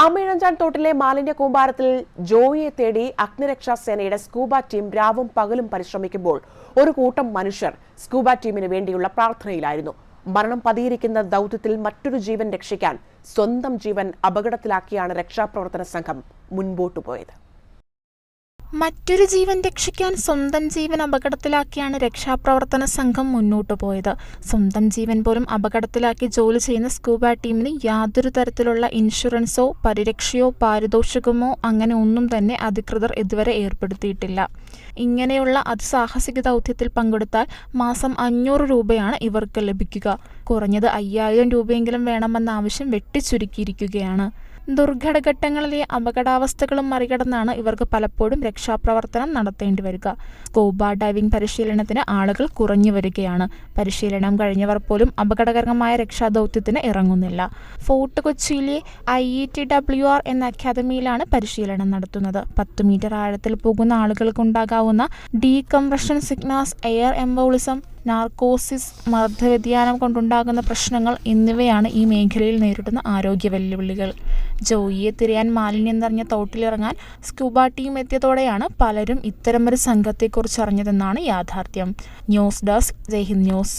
ആമയിഴഞ്ചാൻ തോട്ടിലെ മാലിന്യ കൂമ്പാരത്തിൽ ജോയിയെ തേടി അഗ്നിരക്ഷാ സേനയുടെ സ്കൂബ ടീം രാവും പകലും പരിശ്രമിക്കുമ്പോൾ ഒരു കൂട്ടം മനുഷ്യർ സ്കൂബ ടീമിന് വേണ്ടിയുള്ള പ്രാർത്ഥനയിലായിരുന്നു. മരണം പതിയിരിക്കുന്ന ദൗത്യത്തിൽ മറ്റൊരു ജീവൻ രക്ഷിക്കാൻ സ്വന്തം ജീവൻ അപകടത്തിലാക്കിയാണ് രക്ഷാപ്രവർത്തന സംഘം മുൻപോട്ടു പോയത്. മറ്റൊരു ജീവൻ രക്ഷിക്കാൻ സ്വന്തം ജീവൻ അപകടത്തിലാക്കിയാണ് രക്ഷാപ്രവർത്തന സംഘം മുന്നോട്ടു പോയത്. സ്വന്തം ജീവൻ പോലും അപകടത്തിലാക്കി ജോലി ചെയ്യുന്ന സ്കൂബ ടീമിന് യാതൊരു തരത്തിലുള്ള ഇൻഷുറൻസോ പരിരക്ഷയോ പാരിതോഷികമോ അങ്ങനെ ഒന്നും തന്നെ അധികൃതർ ഇതുവരെ ഏർപ്പെടുത്തിയിട്ടില്ല. ഇങ്ങനെയുള്ള അതിസാഹസിക ദൗത്യത്തിൽ പങ്കെടുത്താൽ മാസം അഞ്ഞൂറ് രൂപയാണ് ഇവർക്ക് ലഭിക്കുക. കുറഞ്ഞത് അയ്യായിരം രൂപയെങ്കിലും വേണമെന്ന ആവശ്യം വെട്ടിച്ചുരുക്കിയിരിക്കുകയാണ്. ദുർഘടഘട്ടങ്ങളിലെ അപകടാവസ്ഥകളും മറികടന്നാണ് ഇവർക്ക് പലപ്പോഴും രക്ഷാപ്രവർത്തനം നടത്തേണ്ടി വരിക. സ്കൂബ ഡൈവിംഗ് പരിശീലനത്തിന് ആളുകൾ കുറഞ്ഞു വരികയാണ്. പരിശീലനം കഴിഞ്ഞവർ പോലും അപകടകരമായ രക്ഷാദൗത്യത്തിന് ഇറങ്ങുന്നില്ല. ഫോർട്ട് കൊച്ചിയിലെ I E T W R എന്ന അക്കാദമിയിലാണ് പരിശീലനം നടത്തുന്നത്. പത്ത് മീറ്റർ ആഴത്തിൽ പോകുന്ന ആളുകൾക്കുണ്ടാകാവുന്ന decompression sickness air embolism narcosis മർദ്ദവ്യതിയാനം കൊണ്ടുണ്ടാകുന്ന പ്രശ്നങ്ങൾ എന്നിവയാണ് ഈ മേഖലയിൽ നേരിടുന്ന ആരോഗ്യ വെല്ലുവിളികൾ. ജോയിയെ തിരയാൻ മാലിന്യം നിറഞ്ഞ തോട്ടിലിറങ്ങാൻ സ്കൂബ ടീം എത്തിയതോടെയാണ് പലരും ഇത്തരമൊരു സംഘത്തെക്കുറിച്ച് അറിഞ്ഞതെന്നാണ് യാഥാർത്ഥ്യം. News desk Jaihind news.